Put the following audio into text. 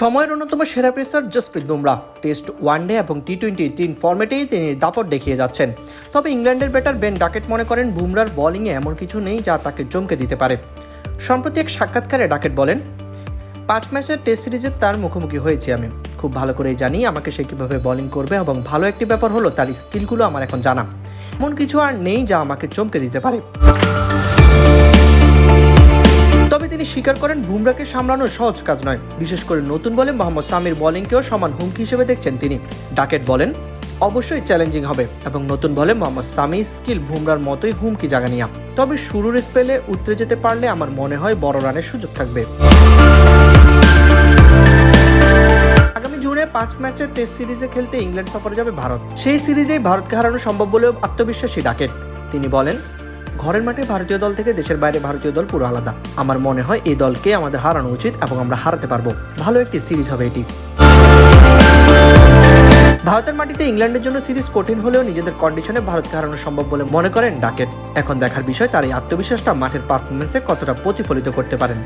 সময়ের অন্যতম সেরা pacer Jasprit Bumrah test one day এবং টি টোয়েন্টি তিন ফর্মেটেই তিনি দাপট দেখিয়ে যাচ্ছেন। তবে ইংল্যান্ডের ব্যাটার বেন ডাকেট মনে করেন বুমরার বোলিংয়ে এমন কিছু নেই যা তাকে চমকে দিতে পারে। সম্প্রতি এক সাক্ষাৎকারে ডাকেট বলেন, পাঁচ ম্যাচের টেস্ট সিরিজে তার মুখোমুখি হয়েছি আমি। খুব ভালো করেই জানি আমাকে সে কীভাবে বোলিং করবে এবং ভালো একটি ব্যাপার হলো তার স্কিলগুলো আমার এখন জানা। এমন কিছু আর নেই যা আমাকে চমকে দিতে পারে। তিনি স্বীকার করেন বুমরাকে সামলানো সহজ কাজ নয়। বিশেষ করে নতুন বলে মোহাম্মদ সামির বোলিংকেও সমান হুমকি হিসেবে দেখছেন তিনি। ডাকেট বলেন, অবশ্যই চ্যালেঞ্জিং হবে এবং নতুন বলে মোহাম্মদ সামির স্কিল বুমরার মতোই হুমকি জাগানিয়া। তবে শুরুর স্পেলে উতরে যেতে পারলে আমার মনে হয় বড় রানের সুযোগ থাকবে। জুনে পাঁচ ম্যাচের টেস্ট সিরিজে খেলতে ইংল্যান্ড সফরে যাবে ভারত। সেই সিরিজেই ভারতকে হারানো সম্ভব বলেও আত্মবিশ্বাসী ডাকেট। তিনি বলেন ঘরের মাঠে ভারতীয় দল থেকে দেশের বাইরে ভারতীয় দল পুরো আলাদা। আমার মনে হয় এই দলকে আমাদের হারানো উচিত এবং আমরা হারাতে পারব। ভালো একটি সিরিজ হবে এটি। ভারতের মাটিতে ইংল্যান্ডের জন্য সিরিজ কঠিন হলেও নিজেদের কন্ডিশনে ভারতকে হারানো সম্ভব বলে মনে করেন ডাকেট এখন দেখার বিষয়, তার এই আত্মবিশ্বাসটা মাঠের পারফরমেন্সে কতটা প্রতিফলিত করতে পারেন।